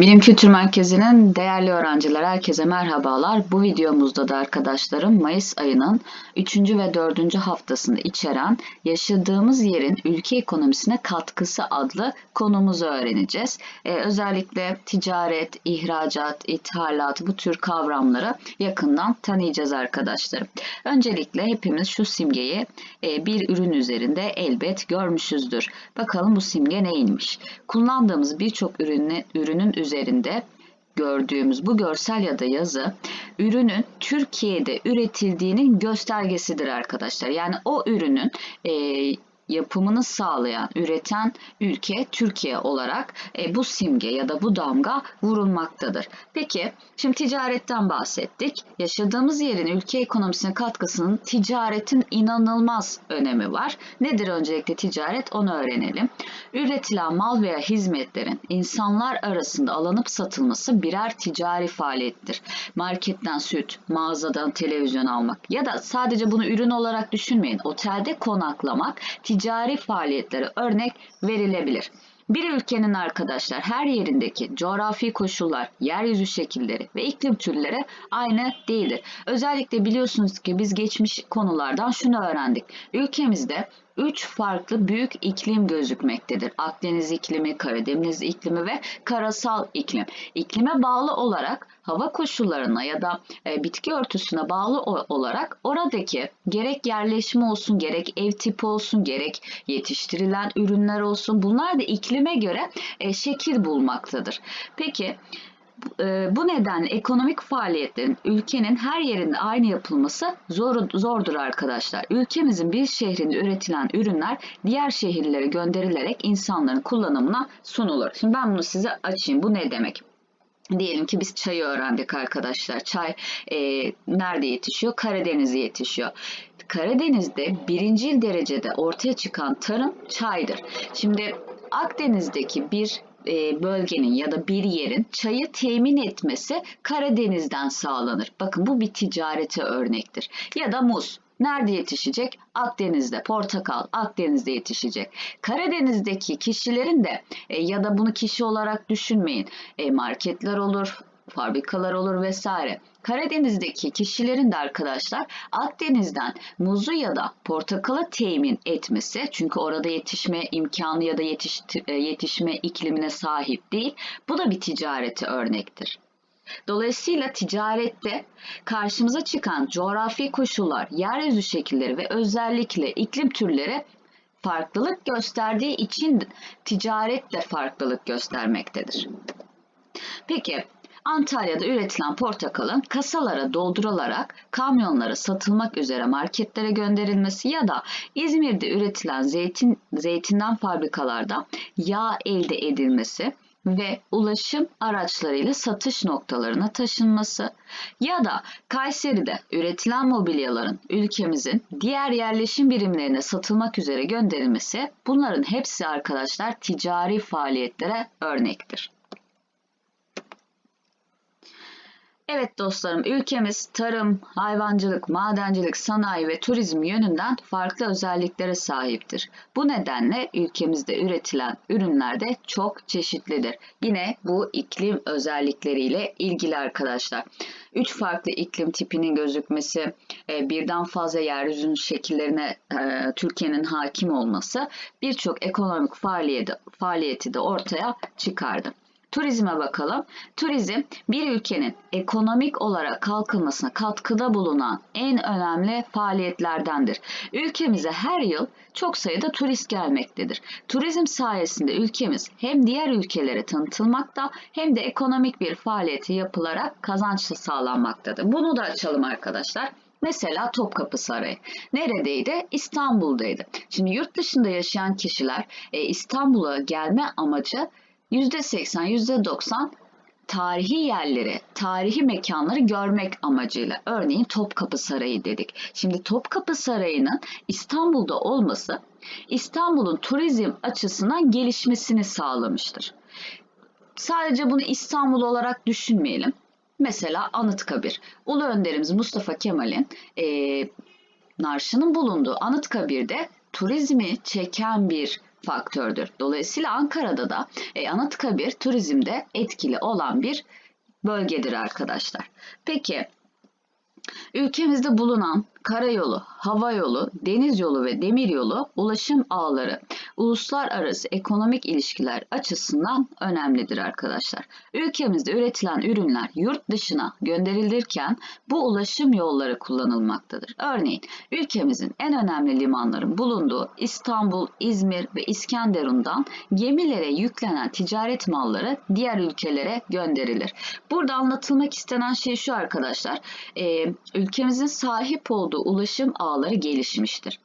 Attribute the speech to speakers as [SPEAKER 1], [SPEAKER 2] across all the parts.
[SPEAKER 1] Bilim Kültür Merkezi'nin değerli öğrenciler herkese merhabalar. Bu videomuzda da arkadaşlarım Mayıs ayının 3. ve 4. haftasını içeren yaşadığımız yerin ülke ekonomisine katkısı adlı konumuzu öğreneceğiz. Ee, özellikle ticaret, ihracat, ithalat bu tür kavramları yakından tanıyacağız arkadaşlarım. Öncelikle hepimiz şu simgeyi e, bir ürün üzerinde elbet görmüşüzdür. Bakalım bu simge neymiş? Kullandığımız birçok ürünü, ürünün üzerinde gördüğümüz bu görsel ya da yazı ürünün Türkiye'de üretildiğinin göstergesidir arkadaşlar. Yani o ürünün e, yapımını sağlayan, üreten ülke Türkiye olarak e, bu simge ya da bu damga vurulmaktadır. Peki şimdi ticaretten bahsettik. Yaşadığımız yerin ülke ekonomisine katkısının ticaretin inanılmaz önemi var. Nedir öncelikle ticaret onu öğrenelim. Üretilen mal veya hizmetlerin insanlar arasında alınıp satılması birer ticari faaliyettir. Marketten süt, mağazadan televizyon almak ya da sadece bunu ürün olarak düşünmeyin. Otelde konaklamak ticari faaliyetlere örnek verilebilir. Bir ülkenin arkadaşlar her yerindeki coğrafi koşullar, yeryüzü şekilleri ve iklim türleri aynı değildir. Özellikle biliyorsunuz ki biz geçmiş konulardan şunu öğrendik. Ülkemizde 3 farklı büyük iklim gözükmektedir. Akdeniz iklimi, Karadeniz iklimi ve karasal iklim. İklime bağlı olarak hava koşullarına ya da e, bitki örtüsüne bağlı olarak oradaki gerek yerleşme olsun, gerek ev tipi olsun, gerek yetiştirilen ürünler olsun bunlar da iklime göre e, şekil bulmaktadır. Peki bu nedenle ekonomik faaliyetlerin ülkenin her yerinde aynı yapılması zor, zordur arkadaşlar. Ülkemizin bir şehrinde üretilen ürünler diğer şehirlere gönderilerek insanların kullanımına sunulur. Şimdi ben bunu size açayım. Bu ne demek? Diyelim ki biz çayı öğrendik arkadaşlar. Çay e, nerede yetişiyor? Karadeniz'de yetişiyor. Karadeniz'de birincil derecede ortaya çıkan tarım çaydır. Şimdi Akdeniz'deki bir bölgenin ya da bir yerin çayı temin etmesi Karadeniz'den sağlanır. Bakın bu bir ticarete örnektir. Ya da muz. Nerede yetişecek? Akdeniz'de. Portakal Akdeniz'de yetişecek. Karadeniz'deki kişilerin de e, ya da bunu kişi olarak düşünmeyin. E, marketler olur, fabrikalar olur vesaire. Karadeniz'deki kişilerin de arkadaşlar Akdeniz'den muzu ya da portakalı temin etmesi çünkü orada yetişme imkanı ya da yetiş, e, yetişme iklimine sahip değil. Bu da bir ticarete örnektir. Dolayısıyla ticarette karşımıza çıkan coğrafi koşullar, yeryüzü şekilleri ve özellikle iklim türleri farklılık gösterdiği için ticaret de farklılık göstermektedir. Peki Antalya'da üretilen portakalın kasalara doldurularak kamyonlara satılmak üzere marketlere gönderilmesi ya da İzmir'de üretilen zeytin zeytinden fabrikalarda yağ elde edilmesi ve ulaşım araçlarıyla satış noktalarına taşınması ya da Kayseri'de üretilen mobilyaların ülkemizin diğer yerleşim birimlerine satılmak üzere gönderilmesi bunların hepsi arkadaşlar ticari faaliyetlere örnektir. Evet dostlarım, ülkemiz tarım, hayvancılık, madencilik, sanayi ve turizm yönünden farklı özelliklere sahiptir. Bu nedenle ülkemizde üretilen ürünler de çok çeşitlidir. Yine bu iklim özellikleriyle ilgili arkadaşlar. Üç farklı iklim tipinin gözükmesi, e, birden fazla yeryüzünün şekillerine e, Türkiye'nin hakim olması birçok ekonomik faaliyeti, faaliyeti de ortaya çıkardı. Turizme bakalım. Turizm bir ülkenin ekonomik olarak kalkınmasına katkıda bulunan en önemli faaliyetlerdendir. Ülkemize her yıl çok sayıda turist gelmektedir. Turizm sayesinde ülkemiz hem diğer ülkelere tanıtılmakta hem de ekonomik bir faaliyeti yapılarak kazanç da sağlanmaktadır. Bunu da açalım arkadaşlar. Mesela Topkapı Sarayı. Neredeydi? İstanbul'daydı. Şimdi yurt dışında yaşayan kişiler e, İstanbul'a gelme amacı %80, %90 tarihi yerleri, tarihi mekanları görmek amacıyla. Örneğin Topkapı Sarayı dedik. Şimdi Topkapı Sarayı'nın İstanbul'da olması İstanbul'un turizm açısından gelişmesini sağlamıştır. Sadece bunu İstanbul olarak düşünmeyelim. Mesela Anıtkabir. Ulu Önderimiz Mustafa Kemal'in e, narşının bulunduğu Anıtkabir'de turizmi çeken bir faktördür. Dolayısıyla Ankara'da da e, Anıtkabir turizmde etkili olan bir bölgedir arkadaşlar. Peki ülkemizde bulunan karayolu, hava yolu, deniz yolu ve demir yolu ulaşım ağları uluslararası ekonomik ilişkiler açısından önemlidir arkadaşlar. Ülkemizde üretilen ürünler yurt dışına gönderilirken bu ulaşım yolları kullanılmaktadır. Örneğin ülkemizin en önemli limanların bulunduğu İstanbul, İzmir ve İskenderun'dan gemilere yüklenen ticaret malları diğer ülkelere gönderilir. Burada anlatılmak istenen şey şu arkadaşlar. Ülkemizin sahip olduğu ulaşım ağları gelişmiştir.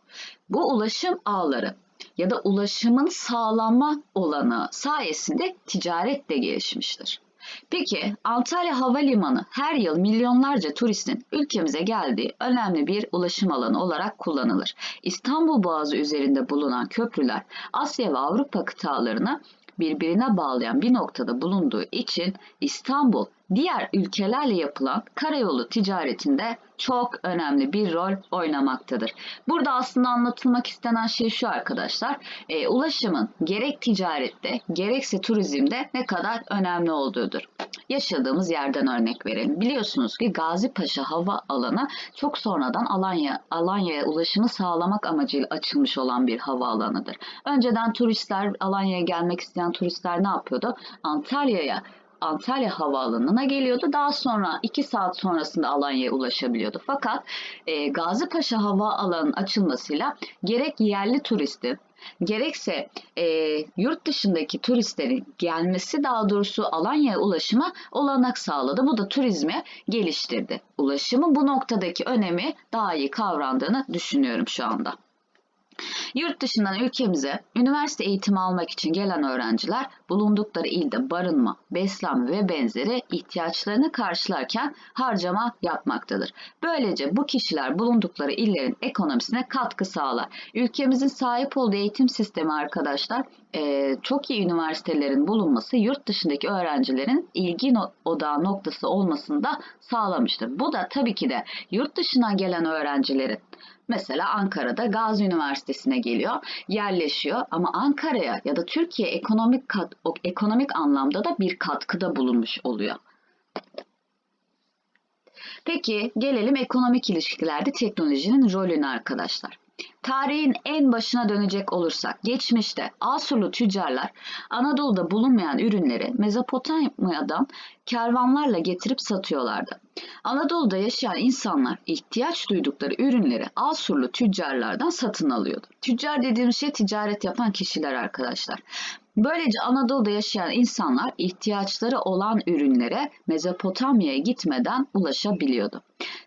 [SPEAKER 1] Bu ulaşım ağları ya da ulaşımın sağlanma olanı sayesinde ticaret de gelişmiştir. Peki Antalya Havalimanı her yıl milyonlarca turistin ülkemize geldiği önemli bir ulaşım alanı olarak kullanılır. İstanbul Boğazı üzerinde bulunan köprüler Asya ve Avrupa kıtalarını birbirine bağlayan bir noktada bulunduğu için İstanbul diğer ülkelerle yapılan karayolu ticaretinde çok önemli bir rol oynamaktadır. Burada aslında anlatılmak istenen şey şu arkadaşlar. E, ulaşımın gerek ticarette gerekse turizmde ne kadar önemli olduğudur. Yaşadığımız yerden örnek verelim. Biliyorsunuz ki Gazi Paşa Hava Alanı çok sonradan Alanya Alanya'ya ulaşımı sağlamak amacıyla açılmış olan bir hava alanıdır. Önceden turistler Alanya'ya gelmek isteyen turistler ne yapıyordu? Antalya'ya Antalya Havaalanı'na geliyordu. Daha sonra 2 saat sonrasında Alanya'ya ulaşabiliyordu. Fakat e, Gazipaşa Havaalanı'nın açılmasıyla gerek yerli turistin gerekse e, yurt dışındaki turistlerin gelmesi daha doğrusu Alanya'ya ulaşıma olanak sağladı. Bu da turizmi geliştirdi. Ulaşımın bu noktadaki önemi daha iyi kavrandığını düşünüyorum şu anda. Yurt dışından ülkemize üniversite eğitimi almak için gelen öğrenciler bulundukları ilde barınma, beslenme ve benzeri ihtiyaçlarını karşılarken harcama yapmaktadır. Böylece bu kişiler bulundukları illerin ekonomisine katkı sağlar. Ülkemizin sahip olduğu eğitim sistemi arkadaşlar çok iyi üniversitelerin bulunması yurt dışındaki öğrencilerin ilgi odağı noktası olmasını da sağlamıştır. Bu da tabii ki de yurt dışından gelen öğrencilerin Mesela Ankara'da Gazi Üniversitesi'ne geliyor, yerleşiyor ama Ankara'ya ya da Türkiye ekonomik kat, ekonomik anlamda da bir katkıda bulunmuş oluyor. Peki gelelim ekonomik ilişkilerde teknolojinin rolüne arkadaşlar. Tarihin en başına dönecek olursak geçmişte Asurlu tüccarlar Anadolu'da bulunmayan ürünleri Mezopotamya'dan kervanlarla getirip satıyorlardı. Anadolu'da yaşayan insanlar ihtiyaç duydukları ürünleri Asurlu tüccarlardan satın alıyordu. Tüccar dediğim şey ticaret yapan kişiler arkadaşlar. Böylece Anadolu'da yaşayan insanlar ihtiyaçları olan ürünlere Mezopotamya'ya gitmeden ulaşabiliyordu.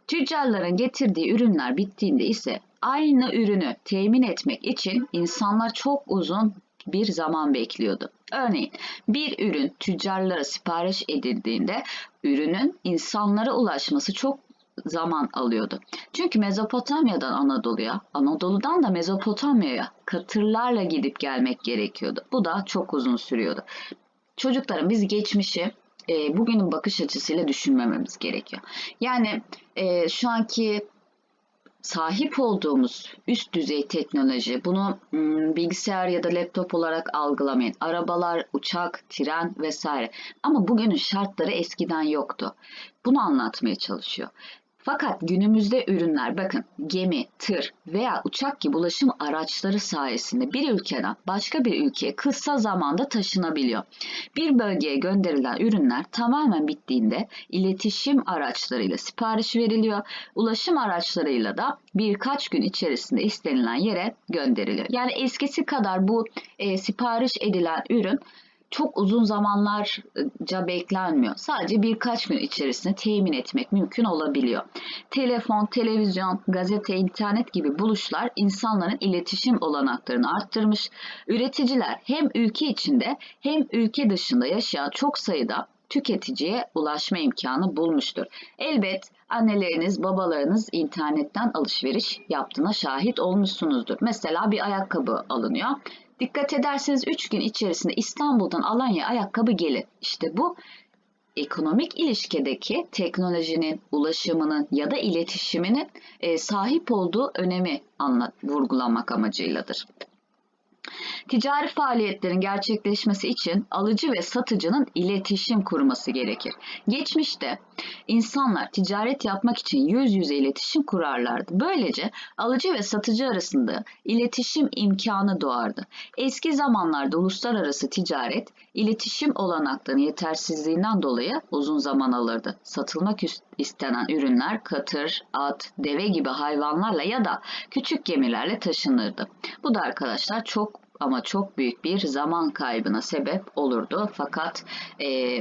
[SPEAKER 1] Tüccarların getirdiği ürünler bittiğinde ise aynı ürünü temin etmek için insanlar çok uzun bir zaman bekliyordu. Örneğin bir ürün tüccarlara sipariş edildiğinde ürünün insanlara ulaşması çok zaman alıyordu. Çünkü Mezopotamya'dan Anadolu'ya, Anadolu'dan da Mezopotamya'ya katırlarla gidip gelmek gerekiyordu. Bu da çok uzun sürüyordu. Çocukların biz geçmişi e, bugünün bakış açısıyla düşünmememiz gerekiyor. Yani e, şu anki sahip olduğumuz üst düzey teknoloji, bunu bilgisayar ya da laptop olarak algılamayın. Arabalar, uçak, tren vesaire. Ama bugünün şartları eskiden yoktu. Bunu anlatmaya çalışıyor. Fakat günümüzde ürünler bakın gemi, tır veya uçak gibi ulaşım araçları sayesinde bir ülkeden başka bir ülkeye kısa zamanda taşınabiliyor. Bir bölgeye gönderilen ürünler tamamen bittiğinde iletişim araçlarıyla sipariş veriliyor. Ulaşım araçlarıyla da birkaç gün içerisinde istenilen yere gönderiliyor. Yani eskisi kadar bu e, sipariş edilen ürün çok uzun zamanlarca beklenmiyor. Sadece birkaç gün içerisinde temin etmek mümkün olabiliyor. Telefon, televizyon, gazete, internet gibi buluşlar insanların iletişim olanaklarını arttırmış. Üreticiler hem ülke içinde hem ülke dışında yaşayan çok sayıda tüketiciye ulaşma imkanı bulmuştur. Elbet anneleriniz, babalarınız internetten alışveriş yaptığına şahit olmuşsunuzdur. Mesela bir ayakkabı alınıyor. Dikkat ederseniz 3 gün içerisinde İstanbul'dan Alanya ayakkabı gelir. İşte bu ekonomik ilişkideki teknolojinin, ulaşımının ya da iletişiminin e, sahip olduğu önemi anlat, vurgulamak amacıyladır. Ticari faaliyetlerin gerçekleşmesi için alıcı ve satıcının iletişim kurması gerekir. Geçmişte insanlar ticaret yapmak için yüz yüze iletişim kurarlardı. Böylece alıcı ve satıcı arasında iletişim imkanı doğardı. Eski zamanlarda uluslararası ticaret iletişim olanaklarının yetersizliğinden dolayı uzun zaman alırdı. Satılmak istenen ürünler katır, at, deve gibi hayvanlarla ya da küçük gemilerle taşınırdı. Bu da arkadaşlar çok ama çok büyük bir zaman kaybına sebep olurdu. Fakat e,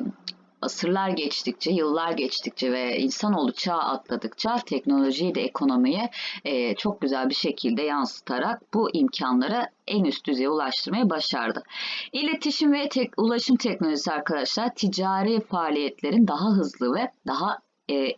[SPEAKER 1] asırlar geçtikçe, yıllar geçtikçe ve insanoğlu çağ atladıkça teknolojiyi de ekonomiye e, çok güzel bir şekilde yansıtarak bu imkanlara en üst düzeye ulaştırmayı başardı. İletişim ve tek, ulaşım teknolojisi arkadaşlar ticari faaliyetlerin daha hızlı ve daha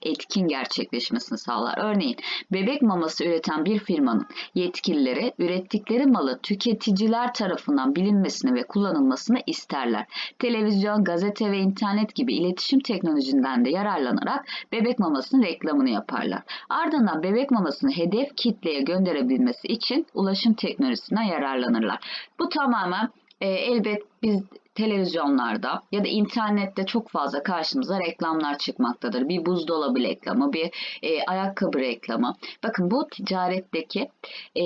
[SPEAKER 1] etkin gerçekleşmesini sağlar. Örneğin bebek maması üreten bir firmanın yetkilileri ürettikleri malı tüketiciler tarafından bilinmesini ve kullanılmasını isterler. Televizyon, gazete ve internet gibi iletişim teknolojisinden de yararlanarak bebek mamasının reklamını yaparlar. Ardından bebek mamasını hedef kitleye gönderebilmesi için ulaşım teknolojisinden yararlanırlar. Bu tamamen e, elbet biz televizyonlarda ya da internette çok fazla karşımıza reklamlar çıkmaktadır. Bir buzdolabı reklamı, bir e, ayakkabı reklamı. Bakın bu ticaretteki e,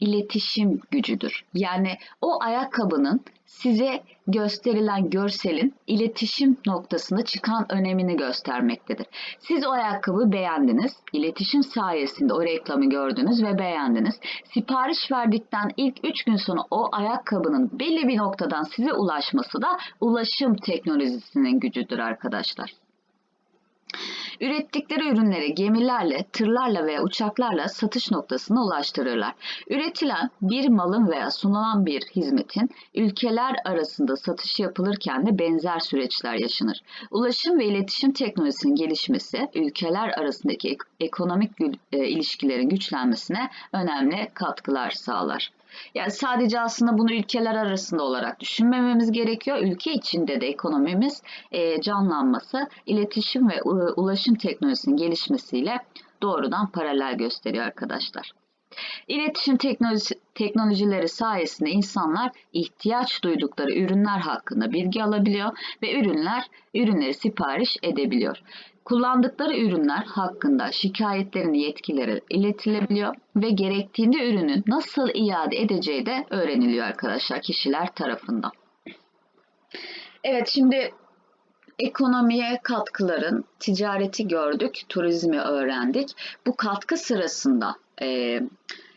[SPEAKER 1] iletişim gücüdür. Yani o ayakkabının size gösterilen görselin iletişim noktasında çıkan önemini göstermektedir. Siz o ayakkabı beğendiniz, iletişim sayesinde o reklamı gördünüz ve beğendiniz. Sipariş verdikten ilk 3 gün sonra o ayakkabının belli bir noktadan size ulaşması da ulaşım teknolojisinin gücüdür arkadaşlar. Ürettikleri ürünleri gemilerle, tırlarla veya uçaklarla satış noktasına ulaştırırlar. Üretilen bir malın veya sunulan bir hizmetin ülkeler arasında satış yapılırken de benzer süreçler yaşanır. Ulaşım ve iletişim teknolojisinin gelişmesi ülkeler arasındaki ekonomik e, ilişkilerin güçlenmesine önemli katkılar sağlar. Yani sadece aslında bunu ülkeler arasında olarak düşünmememiz gerekiyor. Ülke içinde de ekonomimiz e, canlanması, iletişim ve ulaşım teknolojisinin gelişmesiyle doğrudan paralel gösteriyor arkadaşlar. İletişim teknoloji, teknolojileri sayesinde insanlar ihtiyaç duydukları ürünler hakkında bilgi alabiliyor ve ürünler ürünleri sipariş edebiliyor. Kullandıkları ürünler hakkında şikayetlerini yetkililere iletilebiliyor ve gerektiğinde ürünü nasıl iade edeceği de öğreniliyor arkadaşlar kişiler tarafından. Evet şimdi ekonomiye katkıların ticareti gördük, turizmi öğrendik. Bu katkı sırasında e,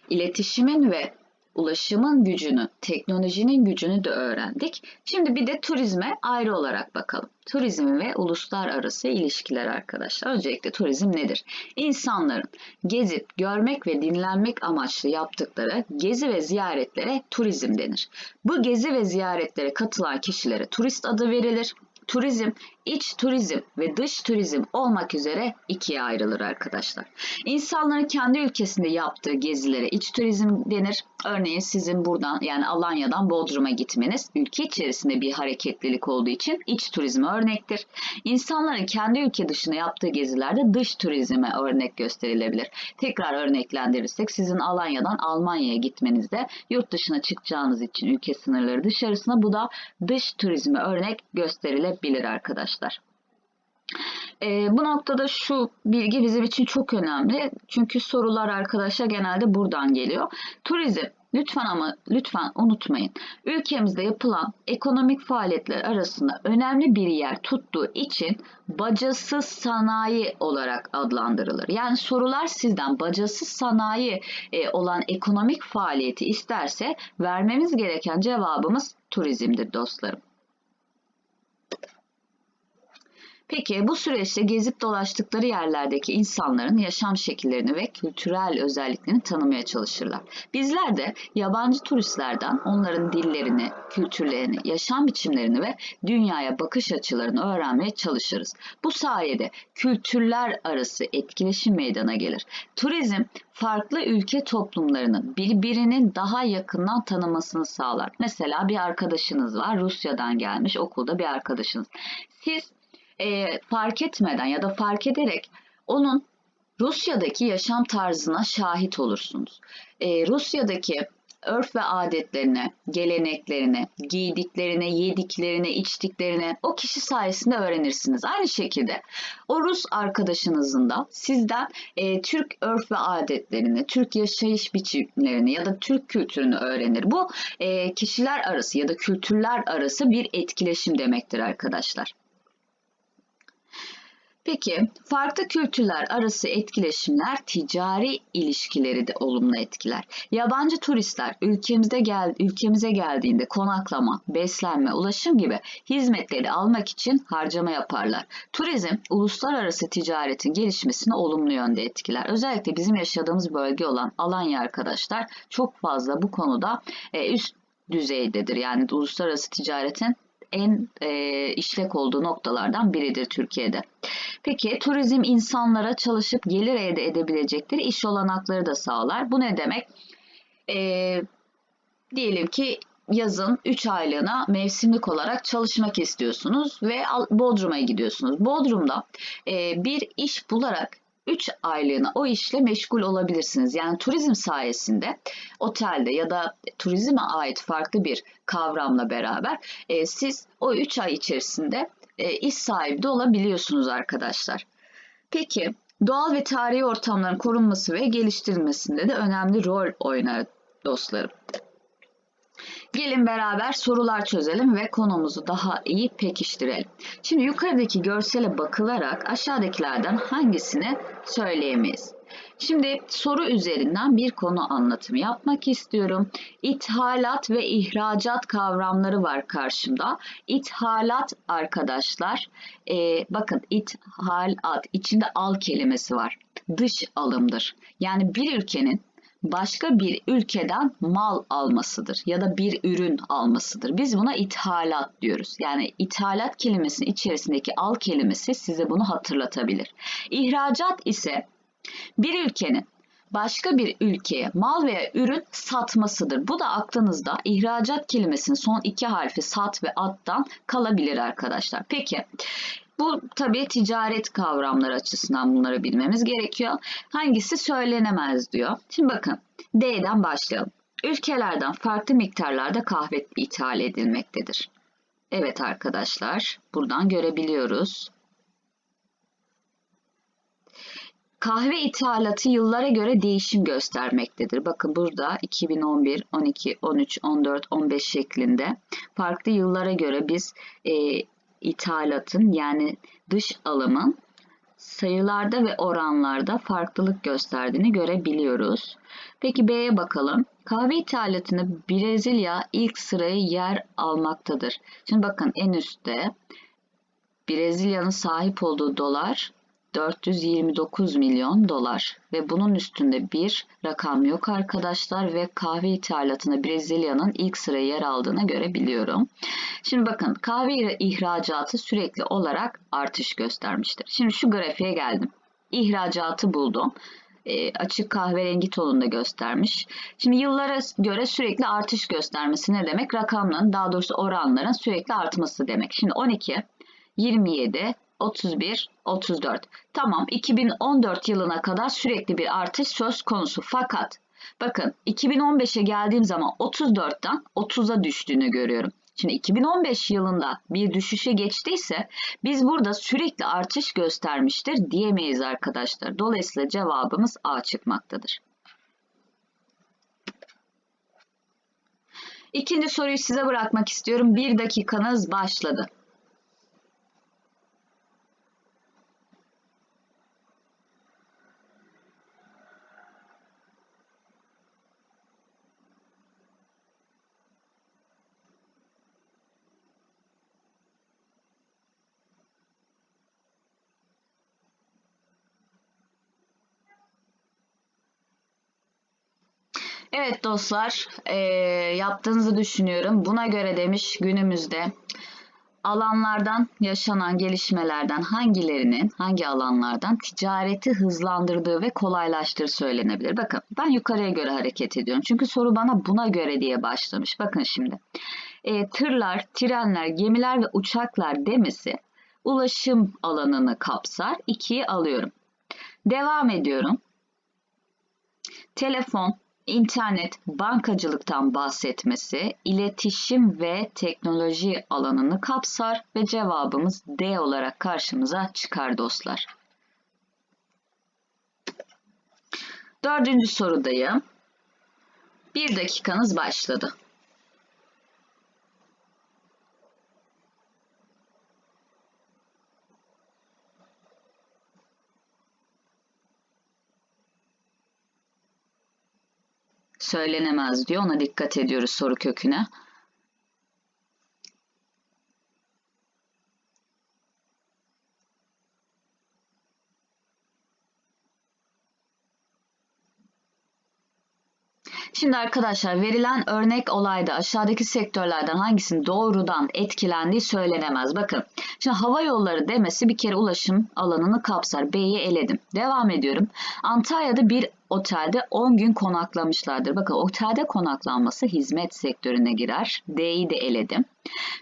[SPEAKER 1] iletişimin ve ulaşımın gücünü, teknolojinin gücünü de öğrendik. Şimdi bir de turizme ayrı olarak bakalım. Turizm ve uluslararası ilişkiler arkadaşlar. Öncelikle turizm nedir? İnsanların gezip, görmek ve dinlenmek amaçlı yaptıkları gezi ve ziyaretlere turizm denir. Bu gezi ve ziyaretlere katılan kişilere turist adı verilir. Turizm, iç turizm ve dış turizm olmak üzere ikiye ayrılır arkadaşlar. İnsanların kendi ülkesinde yaptığı gezilere iç turizm denir. Örneğin sizin buradan yani Alanya'dan Bodrum'a gitmeniz ülke içerisinde bir hareketlilik olduğu için iç turizme örnektir. İnsanların kendi ülke dışına yaptığı gezilerde dış turizme örnek gösterilebilir. Tekrar örneklendirirsek sizin Alanya'dan Almanya'ya gitmenizde yurt dışına çıkacağınız için ülke sınırları dışarısına bu da dış turizme örnek gösterilebilir arkadaşlar. E, bu noktada şu bilgi bizim için çok önemli. Çünkü sorular arkadaşlar genelde buradan geliyor. Turizm Lütfen ama lütfen unutmayın. Ülkemizde yapılan ekonomik faaliyetler arasında önemli bir yer tuttuğu için bacasız sanayi olarak adlandırılır. Yani sorular sizden bacasız sanayi e, olan ekonomik faaliyeti isterse vermemiz gereken cevabımız turizmdir dostlarım. Peki bu süreçte gezip dolaştıkları yerlerdeki insanların yaşam şekillerini ve kültürel özelliklerini tanımaya çalışırlar. Bizler de yabancı turistlerden onların dillerini, kültürlerini, yaşam biçimlerini ve dünyaya bakış açılarını öğrenmeye çalışırız. Bu sayede kültürler arası etkileşim meydana gelir. Turizm farklı ülke toplumlarının birbirinin daha yakından tanımasını sağlar. Mesela bir arkadaşınız var, Rusya'dan gelmiş okulda bir arkadaşınız. Siz e, fark etmeden ya da fark ederek onun Rusya'daki yaşam tarzına şahit olursunuz. E, Rusya'daki örf ve adetlerine, geleneklerine, giydiklerine, yediklerine, içtiklerine o kişi sayesinde öğrenirsiniz. Aynı şekilde o Rus arkadaşınızın da sizden e, Türk örf ve adetlerini, Türk yaşayış biçimlerini ya da Türk kültürünü öğrenir. Bu e, kişiler arası ya da kültürler arası bir etkileşim demektir arkadaşlar. Peki farklı kültürler arası etkileşimler ticari ilişkileri de olumlu etkiler. Yabancı turistler ülkemize gel ülkemize geldiğinde konaklama, beslenme, ulaşım gibi hizmetleri almak için harcama yaparlar. Turizm uluslararası ticaretin gelişmesini olumlu yönde etkiler. Özellikle bizim yaşadığımız bölge olan Alanya arkadaşlar çok fazla bu konuda e, üst düzeydedir. Yani uluslararası ticaretin en e, işlek olduğu noktalardan biridir Türkiye'de. Peki turizm insanlara çalışıp gelir elde edebilecekleri iş olanakları da sağlar. Bu ne demek? E, diyelim ki yazın 3 aylığına mevsimlik olarak çalışmak istiyorsunuz ve Bodrum'a gidiyorsunuz. Bodrum'da e, bir iş bularak 3 aylığına o işle meşgul olabilirsiniz. Yani turizm sayesinde otelde ya da turizme ait farklı bir kavramla beraber e, siz o 3 ay içerisinde e, iş sahibi de olabiliyorsunuz arkadaşlar. Peki doğal ve tarihi ortamların korunması ve geliştirilmesinde de önemli rol oynar dostlarım. Gelin beraber sorular çözelim ve konumuzu daha iyi pekiştirelim. Şimdi yukarıdaki görsele bakılarak aşağıdakilerden hangisini söyleyemeyiz? Şimdi soru üzerinden bir konu anlatımı yapmak istiyorum. İthalat ve ihracat kavramları var karşımda. İthalat arkadaşlar, e, bakın ithalat içinde al kelimesi var. Dış alımdır. Yani bir ülkenin başka bir ülkeden mal almasıdır ya da bir ürün almasıdır. Biz buna ithalat diyoruz. Yani ithalat kelimesinin içerisindeki al kelimesi size bunu hatırlatabilir. İhracat ise bir ülkenin başka bir ülkeye mal veya ürün satmasıdır. Bu da aklınızda ihracat kelimesinin son iki harfi sat ve attan kalabilir arkadaşlar. Peki bu tabii ticaret kavramları açısından bunları bilmemiz gerekiyor. Hangisi söylenemez diyor. Şimdi bakın D'den başlayalım. Ülkelerden farklı miktarlarda kahve ithal edilmektedir. Evet arkadaşlar buradan görebiliyoruz. Kahve ithalatı yıllara göre değişim göstermektedir. Bakın burada 2011, 12, 13, 14, 15 şeklinde farklı yıllara göre biz e, ithalatın yani dış alımın sayılarda ve oranlarda farklılık gösterdiğini görebiliyoruz. Peki B'ye bakalım. Kahve ithalatını Brezilya ilk sırayı yer almaktadır. Şimdi bakın en üstte Brezilya'nın sahip olduğu dolar 429 milyon dolar ve bunun üstünde bir rakam yok arkadaşlar ve kahve ithalatında Brezilya'nın ilk sıraya yer aldığını görebiliyorum. Şimdi bakın kahve ihracatı sürekli olarak artış göstermiştir. Şimdi şu grafiğe geldim. İhracatı buldum. E, açık kahverengi tonunda göstermiş. Şimdi yıllara göre sürekli artış göstermesi ne demek? Rakamların daha doğrusu oranların sürekli artması demek. Şimdi 12, 27, 31, 34. Tamam 2014 yılına kadar sürekli bir artış söz konusu fakat bakın 2015'e geldiğim zaman 34'ten 30'a düştüğünü görüyorum. Şimdi 2015 yılında bir düşüşe geçtiyse biz burada sürekli artış göstermiştir diyemeyiz arkadaşlar. Dolayısıyla cevabımız A çıkmaktadır. İkinci soruyu size bırakmak istiyorum. Bir dakikanız başladı. Evet dostlar, e, yaptığınızı düşünüyorum. Buna göre demiş günümüzde alanlardan yaşanan gelişmelerden hangilerinin, hangi alanlardan ticareti hızlandırdığı ve kolaylaştırdığı söylenebilir. Bakın ben yukarıya göre hareket ediyorum. Çünkü soru bana buna göre diye başlamış. Bakın şimdi. E, tırlar, trenler, gemiler ve uçaklar demesi ulaşım alanını kapsar. İkiyi alıyorum. Devam ediyorum. Telefon, internet, bankacılıktan bahsetmesi, iletişim ve teknoloji alanını kapsar ve cevabımız D olarak karşımıza çıkar dostlar. Dördüncü sorudayım. Bir dakikanız başladı. Söylenemez diyor. Ona dikkat ediyoruz soru köküne. Şimdi arkadaşlar verilen örnek olayda aşağıdaki sektörlerden hangisinin doğrudan etkilendiği söylenemez. Bakın şimdi hava yolları demesi bir kere ulaşım alanını kapsar. B'yi eledim. Devam ediyorum. Antalya'da bir otelde 10 gün konaklamışlardır. Bakın otelde konaklanması hizmet sektörüne girer. D'yi de eledim.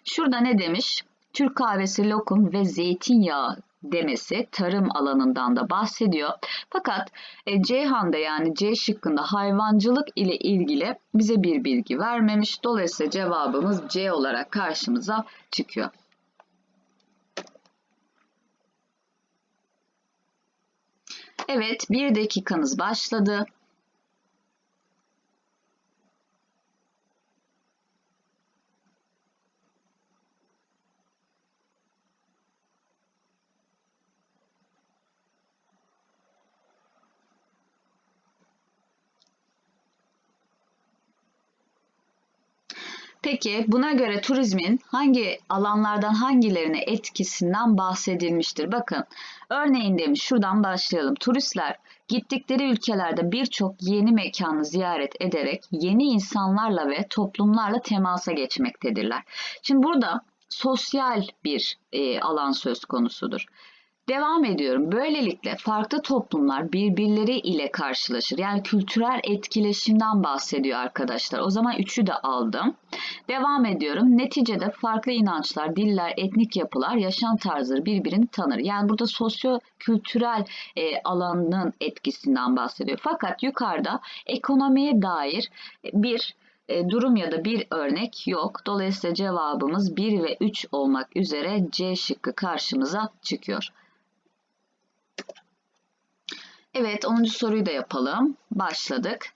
[SPEAKER 1] Şurada ne demiş? Türk kahvesi, lokum ve zeytinyağı demesi tarım alanından da bahsediyor. Fakat e, Ceyhan'da yani C şıkkında hayvancılık ile ilgili bize bir bilgi vermemiş. Dolayısıyla cevabımız C olarak karşımıza çıkıyor. Evet, bir dakikanız başladı. Peki buna göre turizmin hangi alanlardan hangilerine etkisinden bahsedilmiştir? Bakın örneğin demiş şuradan başlayalım. Turistler gittikleri ülkelerde birçok yeni mekanı ziyaret ederek yeni insanlarla ve toplumlarla temasa geçmektedirler. Şimdi burada sosyal bir e, alan söz konusudur. Devam ediyorum. Böylelikle farklı toplumlar birbirleri ile karşılaşır. Yani kültürel etkileşimden bahsediyor arkadaşlar. O zaman üçü de aldım. Devam ediyorum. Neticede farklı inançlar, diller, etnik yapılar, yaşam tarzları birbirini tanır. Yani burada sosyo-kültürel e, alanın etkisinden bahsediyor. Fakat yukarıda ekonomiye dair bir e, durum ya da bir örnek yok. Dolayısıyla cevabımız 1 ve 3 olmak üzere C şıkkı karşımıza çıkıyor. Evet 10. soruyu da yapalım. Başladık.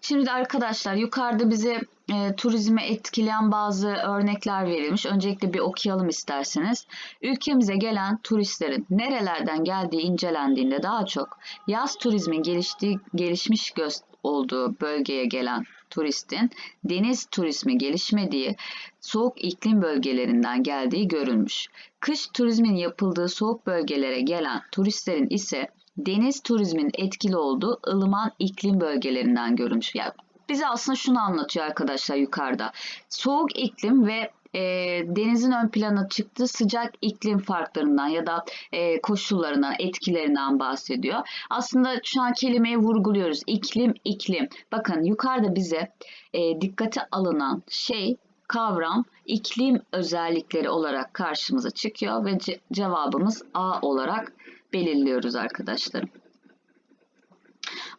[SPEAKER 1] Şimdi arkadaşlar yukarıda bize e, turizme etkileyen bazı örnekler verilmiş. Öncelikle bir okuyalım isterseniz. Ülkemize gelen turistlerin nerelerden geldiği incelendiğinde daha çok yaz turizmin geliştiği, gelişmiş göz olduğu bölgeye gelen turistin deniz turizmi gelişmediği soğuk iklim bölgelerinden geldiği görülmüş. Kış turizmin yapıldığı soğuk bölgelere gelen turistlerin ise deniz turizmin etkili olduğu ılıman iklim bölgelerinden görülmüş. Yani bize aslında şunu anlatıyor arkadaşlar yukarıda. Soğuk iklim ve e, denizin ön plana çıktığı sıcak iklim farklarından ya da e, koşullarından, etkilerinden bahsediyor. Aslında şu an kelimeyi vurguluyoruz. İklim, iklim. Bakın yukarıda bize e, dikkate alınan şey kavram iklim özellikleri olarak karşımıza çıkıyor ve ce cevabımız A olarak belirliyoruz arkadaşlarım.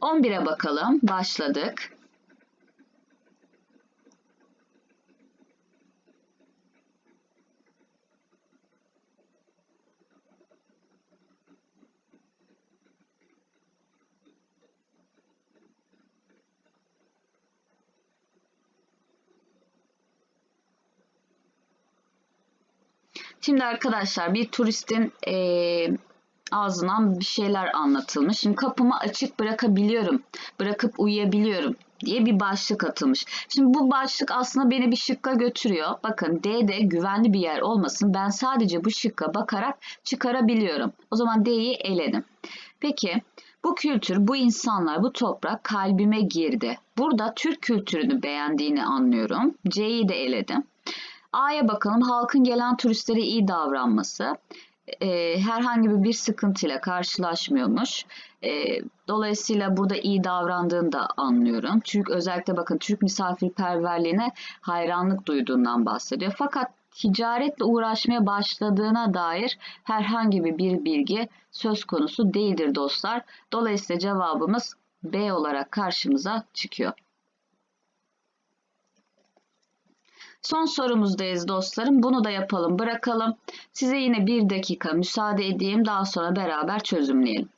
[SPEAKER 1] 11'e bakalım. Başladık. Şimdi arkadaşlar bir turistin e, ağzından bir şeyler anlatılmış. Şimdi kapımı açık bırakabiliyorum, bırakıp uyuyabiliyorum diye bir başlık atılmış. Şimdi bu başlık aslında beni bir şıkka götürüyor. Bakın D'de güvenli bir yer olmasın. Ben sadece bu şıkka bakarak çıkarabiliyorum. O zaman D'yi eledim. Peki bu kültür, bu insanlar, bu toprak kalbime girdi. Burada Türk kültürünü beğendiğini anlıyorum. C'yi de eledim. A'ya bakalım. Halkın gelen turistlere iyi davranması. e, herhangi bir sıkıntıyla karşılaşmıyormuş. E, dolayısıyla burada iyi davrandığını da anlıyorum. Türk özellikle bakın Türk misafirperverliğine hayranlık duyduğundan bahsediyor. Fakat ticaretle uğraşmaya başladığına dair herhangi bir bilgi söz konusu değildir dostlar. Dolayısıyla cevabımız B olarak karşımıza çıkıyor. Son sorumuzdayız dostlarım. Bunu da yapalım, bırakalım. Size yine bir dakika müsaade edeyim. Daha sonra beraber çözümleyelim.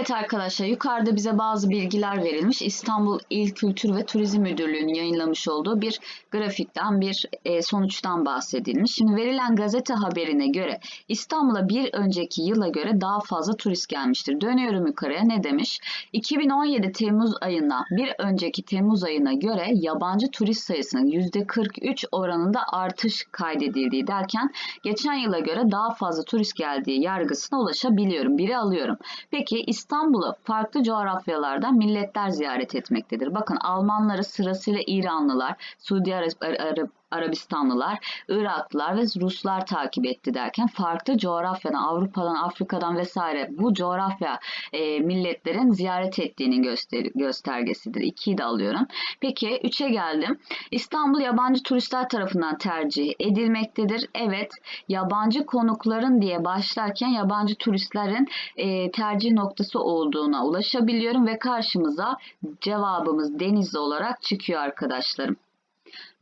[SPEAKER 1] Evet arkadaşlar yukarıda bize bazı bilgiler verilmiş. İstanbul İl Kültür ve Turizm Müdürlüğü'nün yayınlamış olduğu bir grafikten bir e, sonuçtan bahsedilmiş. Şimdi verilen gazete haberine göre İstanbul'a bir önceki yıla göre daha fazla turist gelmiştir. Dönüyorum yukarıya ne demiş? 2017 Temmuz ayına bir önceki Temmuz ayına göre yabancı turist sayısının %43 oranında artış kaydedildiği derken geçen yıla göre daha fazla turist geldiği yargısına ulaşabiliyorum. Biri alıyorum. Peki İstanbul'u farklı coğrafyalardan milletler ziyaret etmektedir. Bakın Almanları sırasıyla İranlılar, Suudi Arab Arabistanlılar, Iraklılar ve Ruslar takip etti derken farklı coğrafyadan, Avrupa'dan, Afrika'dan vesaire bu coğrafya e, milletlerin ziyaret ettiğinin göster göstergesidir. İkiyi de alıyorum. Peki üçe geldim. İstanbul yabancı turistler tarafından tercih edilmektedir. Evet, yabancı konukların diye başlarken yabancı turistlerin e, tercih noktası olduğuna ulaşabiliyorum ve karşımıza cevabımız Denizli olarak çıkıyor arkadaşlarım.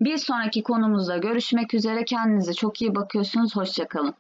[SPEAKER 1] Bir sonraki konumuzda görüşmek üzere. Kendinize çok iyi bakıyorsunuz. Hoşçakalın.